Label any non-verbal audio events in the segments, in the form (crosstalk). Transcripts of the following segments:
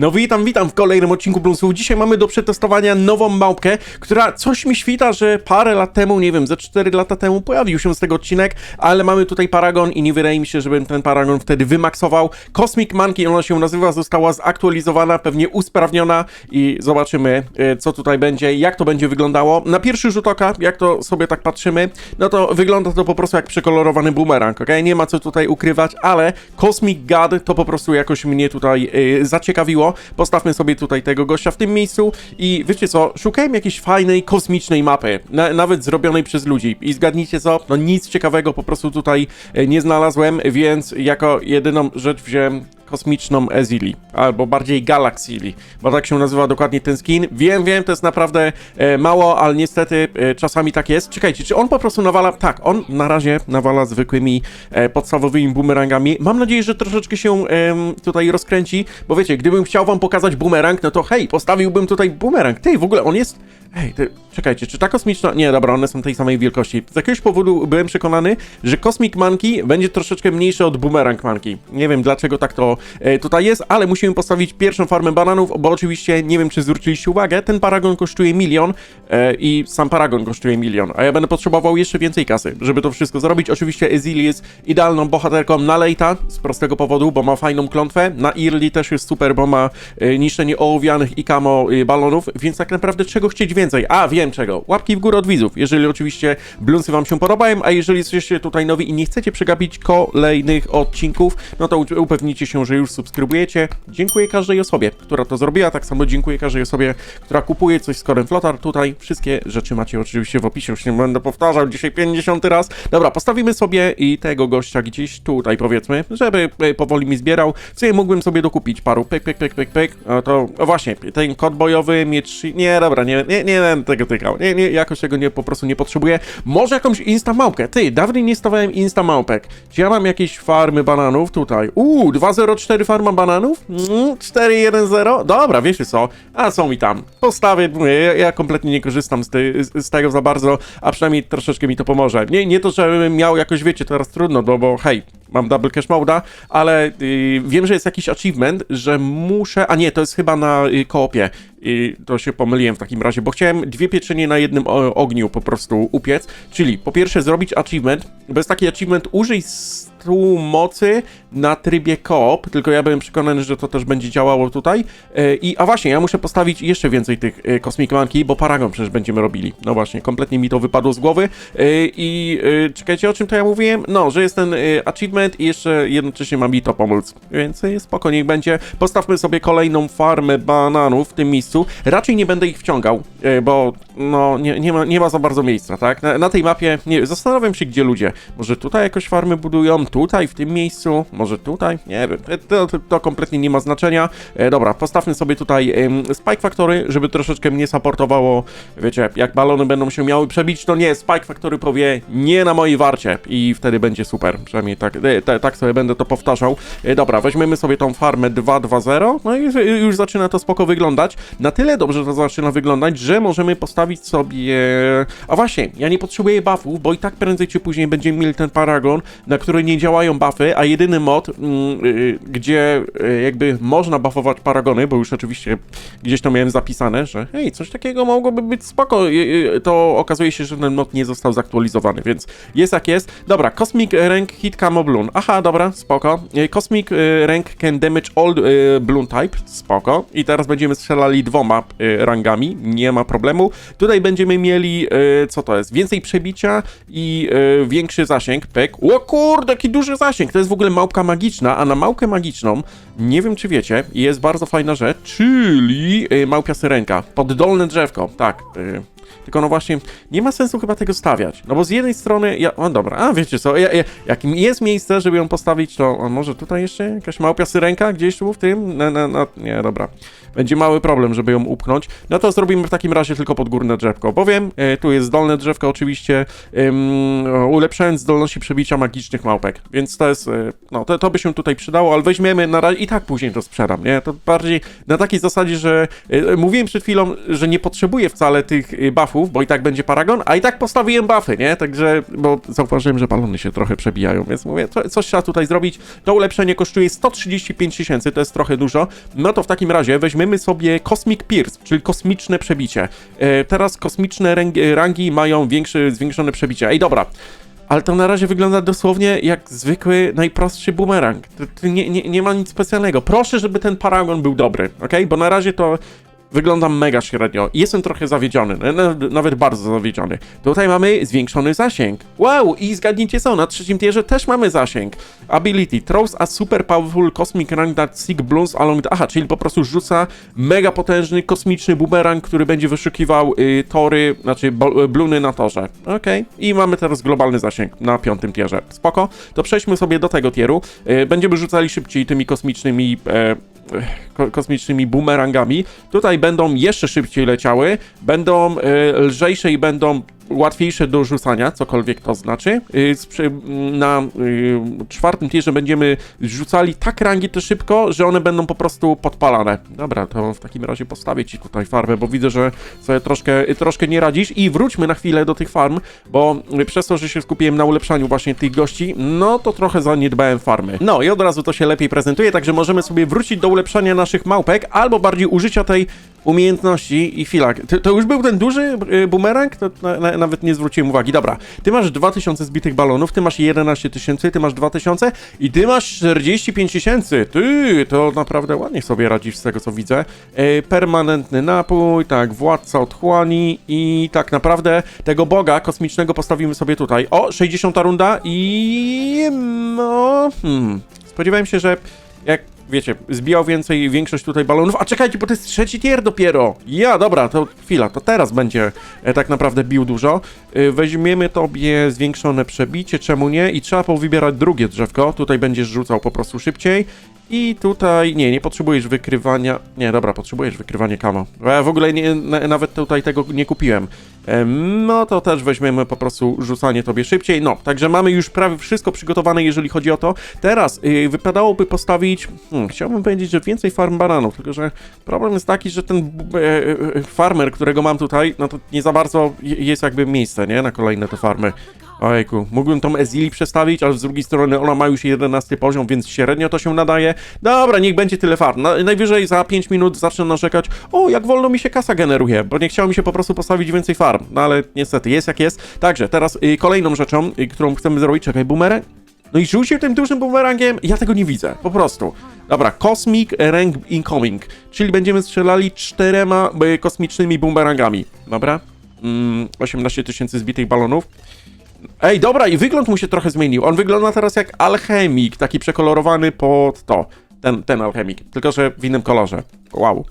No witam, witam w kolejnym odcinku Bluesów. Dzisiaj mamy do przetestowania nową małpkę, która coś mi świta, że parę lat temu, nie wiem, ze 4 lata temu pojawił się z tego odcinek, ale mamy tutaj Paragon i nie wydaje mi się, żebym ten Paragon wtedy wymaksował. Cosmic Monkey, ona się nazywa, została zaktualizowana, pewnie usprawniona i zobaczymy, e, co tutaj będzie, jak to będzie wyglądało. Na pierwszy rzut oka, jak to sobie tak patrzymy, no to wygląda to po prostu jak przekolorowany boomerang, ok? Nie ma co tutaj ukrywać, ale Cosmic God to po prostu jakoś mnie tutaj e, zaciekawiło. Postawmy sobie tutaj tego gościa w tym miejscu i wiecie co, szukałem jakiejś fajnej, kosmicznej mapy, na, nawet zrobionej przez ludzi. I zgadnijcie co, no nic ciekawego po prostu tutaj e, nie znalazłem, więc jako jedyną rzecz wziąłem kosmiczną Ezili, albo bardziej Galaxili, bo tak się nazywa dokładnie ten skin. Wiem, wiem, to jest naprawdę e, mało, ale niestety e, czasami tak jest. Czekajcie, czy on po prostu nawala... Tak, on na razie nawala zwykłymi e, podstawowymi bumerangami. Mam nadzieję, że troszeczkę się em, tutaj rozkręci, bo wiecie, gdybym chciał wam pokazać bumerang, no to hej, postawiłbym tutaj bumerang. Ty, w ogóle on jest... Hej, ty, czekajcie, czy ta kosmiczna... Nie, dobra, one są tej samej wielkości. Z jakiegoś powodu byłem przekonany, że Cosmic Monkey będzie troszeczkę mniejszy od Boomerang Monkey. Nie wiem, dlaczego tak to e, tutaj jest, ale musimy postawić pierwszą farmę bananów, bo oczywiście, nie wiem, czy zwróciliście uwagę, ten Paragon kosztuje milion e, i sam Paragon kosztuje milion, a ja będę potrzebował jeszcze więcej kasy, żeby to wszystko zrobić. Oczywiście Ezili jest idealną bohaterką na Lejta, z prostego powodu, bo ma fajną klątwę. Na Early też jest super, bo ma e, niszczenie ołowianych i kamo balonów, więc tak naprawdę czego chcieć więcej? A, wiem czego. Łapki w górę od widzów, jeżeli oczywiście bluesy wam się podobają, a jeżeli jesteście tutaj nowi i nie chcecie przegapić kolejnych odcinków, no to upewnijcie się, że już subskrybujecie. Dziękuję każdej osobie, która to zrobiła, tak samo dziękuję każdej osobie, która kupuje coś z kodem Flotar. Tutaj wszystkie rzeczy macie oczywiście w opisie, już nie będę powtarzał dzisiaj 50 raz. Dobra, postawimy sobie i tego gościa gdzieś tutaj powiedzmy, żeby e, powoli mi zbierał. W sumie mógłbym sobie dokupić paru pyk, pyk, pyk, pyk, pyk. A to o właśnie, ten kod bojowy, miecz... Nie, dobra, nie, nie, nie będę tego tykał. Nie, nie, jakoś tego nie, po prostu nie potrzebuję. Może jakąś insta małpkę. Ty, dawniej nie stawałem insta małpek. Czy ja mam jakieś farmy bananów tutaj? Uuu, 204 farma bananów? Mm, 410? Dobra, wiecie co? A są mi tam. Postawię, mówię, ja, kompletnie nie korzystam z, ty, z tego za bardzo, a przynajmniej troszeczkę mi to pomoże. Nie, nie to, żebym miał jakoś, wiecie, teraz trudno, no bo hej, mam double cash moda, ale y, wiem, że jest jakiś achievement, że muszę, a nie, to jest chyba na y, koopie. I to się pomyliłem w takim razie, bo chciałem dwie pieczenie na jednym o, ogniu po prostu upiec, czyli po pierwsze zrobić achievement, bo jest taki achievement użyj stu mocy na trybie koop, tylko ja byłem przekonany, że to też będzie działało tutaj. E, I, a właśnie, ja muszę postawić jeszcze więcej tych e, Cosmic bo Paragon przecież będziemy robili. No właśnie, kompletnie mi to wypadło z głowy. E, I e, czekajcie, o czym to ja mówiłem? No, że jest ten e, achievement i jeszcze jednocześnie ma mi to pomóc. Więc e, spoko, niech będzie. Postawmy sobie kolejną farmę bananów w tym miejscu. Raczej nie będę ich wciągał, e, bo no, nie, nie, ma, nie ma za bardzo miejsca, tak? Na, na tej mapie, nie zastanawiam się, gdzie ludzie. Może tutaj jakoś farmy budują, tutaj, w tym miejscu, może tutaj, nie wiem, E, to, to, to kompletnie nie ma znaczenia. E, dobra, postawmy sobie tutaj em, Spike Factory, żeby troszeczkę mnie supportowało, wiecie, jak balony będą się miały przebić, to nie, Spike Factory powie nie na mojej warcie i wtedy będzie super, przynajmniej tak, e, te, tak sobie będę to powtarzał. E, dobra, weźmiemy sobie tą farmę 2.2.0, no i już, zaczyna to spoko wyglądać. Na tyle dobrze to zaczyna wyglądać, że możemy postawić sobie... A właśnie, ja nie potrzebuję buffów, bo i tak prędzej czy później będziemy mieli ten Paragon, na który nie działają buffy, a jedyny mod, mm, y, gdzie y, jakby można buffować Paragony, bo już oczywiście gdzieś to miałem zapisane, że hej, coś takiego mogłoby być spoko, y, y, to okazuje się, że ten mod nie został zaktualizowany, więc jest jak jest. Dobra, Cosmic Rank Hit Camo Bloon. Aha, dobra, spoko. Y, Cosmic y, Rank can damage all y, Bloon type, spoko. I teraz będziemy strzelali dwoma rangami, nie ma problemu. Tutaj będziemy mieli, co to jest, więcej przebicia i większy zasięg, pek. O kurde, jaki duży zasięg, to jest w ogóle małpka magiczna, a na małpkę magiczną, nie wiem czy wiecie, jest bardzo fajna rzecz, czyli małpia syrenka, poddolne drzewko, tak, tylko no właśnie, nie ma sensu chyba tego stawiać. No bo z jednej strony, ja, o dobra, a wiecie co, ja, ja, jak jest miejsce, żeby ją postawić, to może tutaj jeszcze jakaś małpia syrenka gdzieś tu w tym, na, na, nie, dobra. będzie mały problem, żeby ją upchnąć, no to zrobimy w takim razie tylko podgórne drzewko. Bowiem e, tu jest dolne drzewko oczywiście, ym, ulepszając zdolności przebicia magicznych małpek, więc to jest, e, no to, to by się tutaj przydało, ale weźmiemy na razie i tak później to sprzedam, nie? To bardziej na takiej zasadzie, że e, mówiłem przed chwilą, że nie potrzebuję wcale tych e, buffów, bo i tak będzie paragon, a i tak postawiłem buffy, nie? Także, bo zauważyłem, że balony się trochę przebijają, więc mówię, coś trzeba tutaj zrobić. To ulepszenie kosztuje 135 tysięcy, to jest trochę dużo. No to w takim razie weźmiemy sobie Cosmic Pierce, czyli kosmiczne przebicie. E, teraz kosmiczne ręgi, rangi mają większe, zwiększone przebicie. Ej, dobra. Ale to na razie wygląda dosłownie jak zwykły, najprostszy bumerang. To, to nie, nie, nie ma nic specjalnego. Proszę, żeby ten paragon był dobry, ok? Bo na razie to wyglądam mega średnio. Jestem trochę zawiedziony, na- na- nawet bardzo zawiedziony. Tutaj mamy zwiększony zasięg. Wow, i zgadnijcie co, na trzecim tierze też mamy zasięg. Ability, throws a super powerful cosmic rank that seek blooms along the... Aha, czyli po prostu rzuca mega potężny kosmiczny bumerang, który będzie wyszukiwał y, tory, znaczy y, bluny na torze. Okej. I mamy teraz globalny zasięg na piątym tierze. Spoko. To przejdźmy sobie do tego tieru. Y, będziemy rzucali szybciej tymi kosmicznymi... E, ko- kosmicznymi bumerangami. Tutaj będą jeszcze szybciej leciały, będą e, lżejsze i będą łatwiejsze do rzucania, cokolwiek to znaczy. Y, Na y, czwartym tierze będziemy rzucali tak rangi to szybko, że one będą po prostu podpalane. Dobra, to w takim razie postawię ci tutaj farmę, bo widzę, że sobie troszkę, troszkę nie radzisz i wróćmy na chwilę do tych farm, bo y, przez to, że się skupiłem na ulepszaniu właśnie tych gości, no to trochę zaniedbałem farmy. No i od razu to się lepiej prezentuje, także możemy sobie wrócić do ulepszania naszych małpek, albo bardziej użycia tej umiejętności i chwila. To, to już był ten duży y, bumerang? To na, na, nawet nie zwróciłem uwagi. Dobra, ty masz 2000 zbitych balonów, ty masz 11 tysięcy, ty masz 2000 i ty masz 45 tysięcy. Ty, to naprawdę ładnie sobie radzisz z tego, co widzę. E, permanentny napój, tak, władca otchłani i tak naprawdę tego boga kosmicznego postawimy sobie tutaj. O, 60 runda i... no... Hmm, spodziewałem się, że jak wiecie, zbijał więcej, większość tutaj balonów. A czekajcie, bo to jest trzeci tier dopiero. Ja, dobra, to chwila, to teraz będzie e, tak naprawdę bił dużo. E, weźmiemy tobie zwiększone przebicie, czemu nie? I trzeba powybierać drugie drzewko. Tutaj będziesz rzucał po prostu szybciej. I tutaj, nie, nie potrzebujesz wykrywania, nie, dobra, potrzebujesz wykrywania kamo. Ja w ogóle nie, na, nawet tutaj tego nie kupiłem. Em, No to też weźmiemy po prostu rzucanie tobie szybciej. No, także mamy już prawie wszystko przygotowane, jeżeli chodzi o to. Teraz y, wypadałoby postawić, hmm, chciałbym powiedzieć, że więcej farm baranów, tylko że problem jest taki, że ten e, farmer, którego mam tutaj, no to nie za bardzo je- jest jakby miejsce, nie, na kolejne te farmy. Ojku, mógłbym tą Ezili przestawić, ale z drugiej strony ona ma już 11 poziom, więc średnio to się nadaje. Dobra, niech będzie tyle farm. Na, najwyżej za 5 minut zacznę narzekać, o, jak wolno mi się kasa generuje, bo nie chciało mi się po prostu postawić więcej farm. No ale niestety, jest jak jest. Także, teraz y, kolejną rzeczą, y, którą chcemy zrobić, czekaj, boomerang? No i rzucił tym dużym bumerangiem, ja tego nie widzę, po prostu. Dobra, Cosmic Rank Incoming, czyli będziemy strzelali czterema y, kosmicznymi bumerangami. Dobra? Mm, 18 tysięcy zbitych balonów. Ej, dobra, i wygląd mu się trochę zmienił. On wygląda teraz jak alchemik, taki przekolorowany pod to. Ten, ten alchemik, tylko że w innym kolorze. Wow.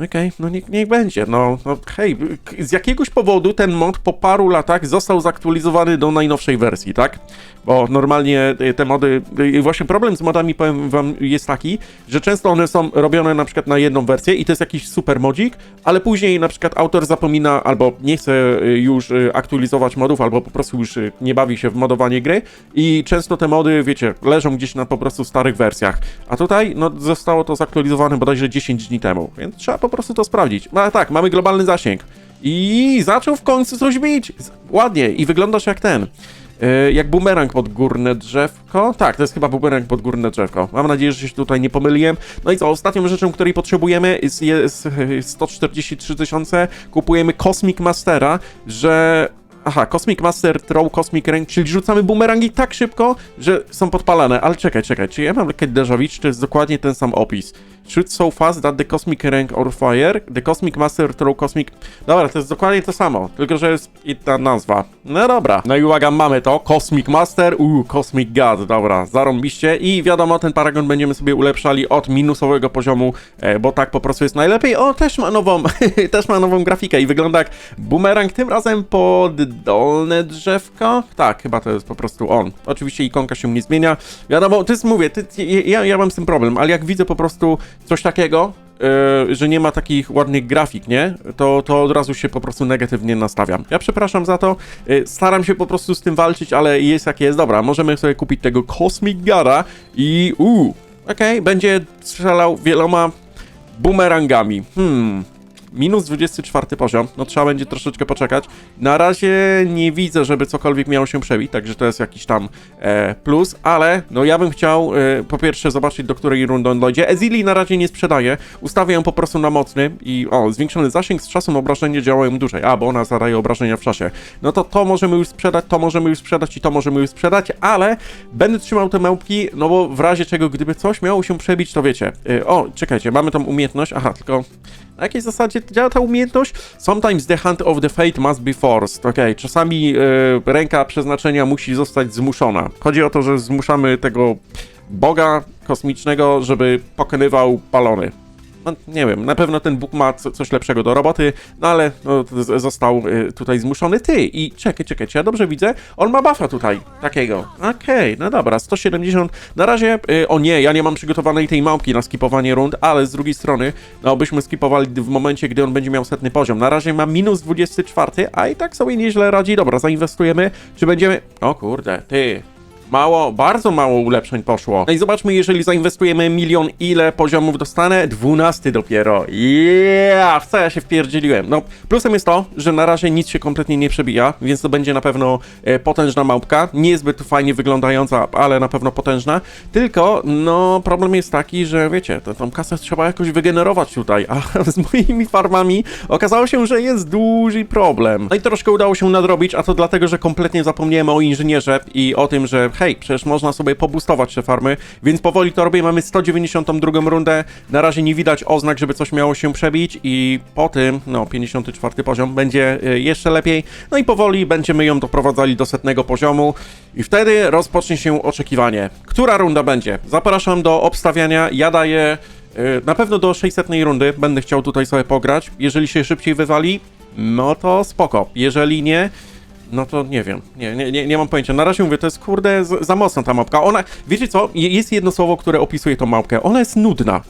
Okej, no niech, niech będzie. No, no hej, z jakiegoś powodu ten mod po paru latach został zaktualizowany do najnowszej wersji, tak? Bo normalnie y, te mody, y, właśnie problem z modami, powiem wam, jest taki, że często one są robione na przykład na jedną wersję i to jest jakiś super modzik, ale później na przykład autor zapomina albo nie chce y, już aktualizować modów, albo po prostu już nie bawi się w modowanie gry i często te mody, wiecie, leżą gdzieś na po prostu starych wersjach. A tutaj, no, zostało to zaktualizowane bodajże 10 dni temu, więc trzeba po prostu to sprawdzić. No ale tak, mamy globalny zasięg. I zaczął w końcu coś bić. Ładnie i wyglądasz jak ten. E, Jak bumerang pod górne drzewko. Tak, to jest chyba bumerang pod górne drzewko. Mam nadzieję, że się tutaj nie pomyliłem. No i co, ostatnią rzeczą, której potrzebujemy jest, jest (laughs) e, 143 tysiące. Kupujemy Cosmic Mastera, że... Aha, Cosmic Master Throw Cosmic Rank, czyli rzucamy bumerangi tak szybko, że są podpalane. Ale czekaj, czekaj, czy ja mam lekkie déjà vu, czy to jest dokładnie ten sam opis? Shoot so fast that the Cosmic Rank or fire, the Cosmic Master Throw Cosmic... Dobra, to jest dokładnie to samo, tylko że jest inna nazwa. No dobra. No i uwaga, mamy to. Cosmic Master, uuu, Cosmic God, dobra, zarąbiście. I wiadomo, ten paragon będziemy sobie ulepszali od minusowego poziomu, e, bo tak po prostu jest najlepiej. O, też ma nową, (laughs) też ma nową grafikę i wygląda jak bumerang, tym razem pod dolne drzewko. Tak, chyba to jest po prostu on. Oczywiście ikonka się nie zmienia. Wiadomo, to jest, mówię, ty, ja, ja mam z tym problem, ale jak widzę po prostu coś takiego, e, że nie ma takich ładnych grafik, nie? To, to od razu się po prostu negatywnie nastawiam. Ja przepraszam za to, e, staram się po prostu z tym walczyć, ale jest jak jest. Dobra, możemy sobie kupić tego Cosmic Gara i uuu, okej, będzie strzelał wieloma bumerangami. Hmm. Minus 24 poziom, no trzeba będzie troszeczkę poczekać. Na razie nie widzę, żeby cokolwiek miało się przebić, także to jest jakiś tam e, plus, ale no ja bym chciał e, po pierwsze zobaczyć, do której rundy on dojdzie. Ezili na razie nie sprzedaję, ustawię ją po prostu na mocny i o, zwiększony zasięg z czasem obrażenia działają dłużej, a, bo ona zadaje obrażenia w czasie. No to to możemy już sprzedać, to możemy już sprzedać i to możemy już sprzedać, ale będę trzymał te małpki, no bo w razie czego, gdyby coś miało się przebić, to wiecie. E, o, czekajcie, mamy tą umiejętność, aha, tylko na jakiej zasadzie działa ta umiejętność? Sometimes the hand of the fate must be forced. Okej, czasami e, ręka przeznaczenia musi zostać zmuszona. Chodzi o to, że zmuszamy tego boga kosmicznego, żeby pokonywał balony. No, nie wiem, na pewno ten Bóg ma co, coś lepszego do roboty, no ale no, został y, tutaj zmuszony. Ty, i czekaj, czekaj, czy ja dobrze widzę? On ma buffa tutaj, takiego. Okej, no dobra, 170. Na razie, y, o nie, ja nie mam przygotowanej tej małpki na skipowanie rund, ale z drugiej strony, no byśmy skipowali w momencie, gdy on będzie miał setny poziom. Na razie ma minus 24, a i tak sobie nieźle radzi. Dobra, zainwestujemy. Czy będziemy... O kurde, ty, Mało, bardzo mało ulepszeń poszło. No i zobaczmy, jeżeli zainwestujemy milion, ile poziomów dostanę? 12 dopiero. Yeah! W ja się wpierdzieliłem? No, plusem jest to, że na razie nic się kompletnie nie przebija, więc to będzie na pewno e, potężna małpka. Niezbyt fajnie wyglądająca, ale na pewno potężna. Tylko, no, problem jest taki, że wiecie, to, tą kasę trzeba jakoś wygenerować tutaj, a (laughs) z moimi farmami okazało się, że jest duży problem. No i troszkę udało się nadrobić, a to dlatego, że kompletnie zapomniałem o inżynierze i o tym, że hej, przecież można sobie pobustować te farmy, więc powoli to robię. Mamy 192 rundę. Na razie nie widać oznak, żeby coś miało się przebić i po tym, no 54 poziom będzie y, jeszcze lepiej. No i powoli będziemy ją doprowadzali do setnego poziomu i wtedy rozpocznie się oczekiwanie. Która runda będzie? Zapraszam do obstawiania. Ja daję y, na pewno do 600 rundy. Będę chciał tutaj sobie pograć. Jeżeli się szybciej wywali, no to spoko. Jeżeli nie, no to nie wiem, nie, nie, nie, nie mam pojęcia. Na razie mówię, to jest kurde za mocna ta mapka. Ona, wiecie co, Je- jest jedno słowo, które opisuje tą mapkę. Ona jest nudna?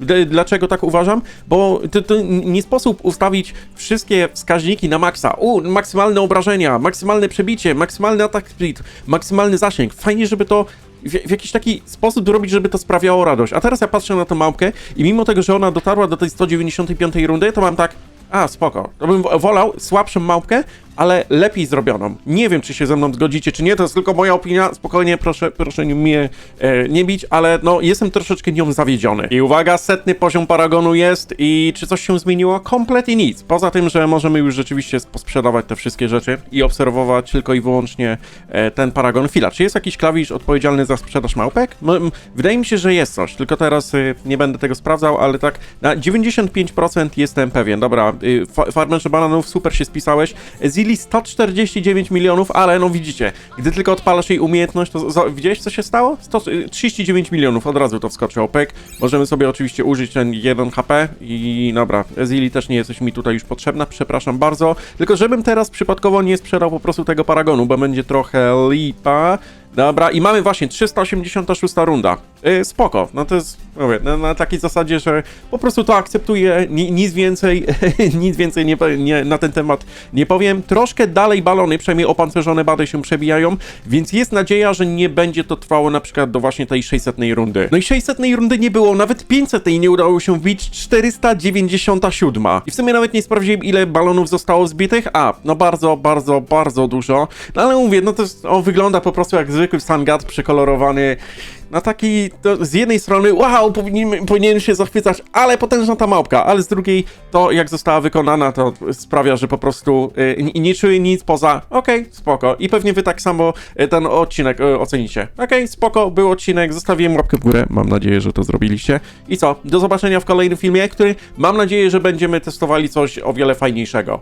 D- Dlaczego tak uważam? Bo to, to nie sposób ustawić wszystkie wskaźniki na maksa. U, maksymalne obrażenia, maksymalne przebicie, maksymalny atak speed, maksymalny zasięg. Fajnie, żeby to w, w jakiś taki sposób zrobić, żeby to sprawiało radość. A teraz ja patrzę na tę małpkę i mimo tego, że ona dotarła do tej 195 rundy, to mam tak, a, spoko. To bym wo- wolał słabszą małpkę, ale lepiej zrobioną. Nie wiem, czy się ze mną zgodzicie, czy nie, to jest tylko moja opinia. Spokojnie, proszę, proszę mnie e, nie bić, ale no, jestem troszeczkę nią zawiedziony. I uwaga, setny poziom Paragonu jest i czy coś się zmieniło? Kompletnie nic. Poza tym, że możemy już rzeczywiście posprzedawać te wszystkie rzeczy i obserwować tylko i wyłącznie e, ten Paragon. Chwila, czy jest jakiś klawisz odpowiedzialny za sprzedaż małpek? M- m- wydaje mi się, że jest coś, tylko teraz y, nie będę tego sprawdzał, ale tak na 95% jestem pewien. Dobra, y, fa- farmerze bananów, super się spisałeś. Zili 149 milionów, ale no widzicie, gdy tylko odpalasz jej umiejętność, to za- widziałeś co się stało? 100, y, 39 milionów, od razu to wskoczyło, pek. Możemy sobie oczywiście użyć ten 1 HP i dobra, Zili też nie jesteś mi tutaj już potrzebna, przepraszam bardzo. Tylko żebym teraz przypadkowo nie sprzedał po prostu tego paragonu, bo będzie trochę lipa. Dobra, i mamy właśnie 386 runda. Yy, spoko, no to jest, mówię, na, na takiej zasadzie, że po prostu to akceptuję, ni, nic więcej, (laughs) nic więcej nie, nie, na ten temat nie powiem. Troszkę dalej balony, przynajmniej opancerzone bady się przebijają, więc jest nadzieja, że nie będzie to trwało na przykład do właśnie tej 600 rundy. No i 600 rundy nie było, nawet 500 nie udało się wbić, 497. I w sumie nawet nie sprawdziłem, ile balonów zostało zbitych. A, no bardzo, bardzo, bardzo dużo. No ale mówię, no to jest, on wygląda po prostu jak zwykły Sangat przekolorowany. No taki, z jednej strony, wow, powinien, powinien się zachwycać, ale potężna ta małpka, ale z drugiej, to jak została wykonana, to sprawia, że po prostu y, nie- czuję nic poza, okej, spoko. I pewnie wy tak samo y, ten odcinek y, ocenicie. Okej, spoko, był odcinek, zostawiłem łapkę w górę, mam nadzieję, że to zrobiliście. I co, do zobaczenia w kolejnym filmie, który mam nadzieję, że będziemy testowali coś o wiele fajniejszego.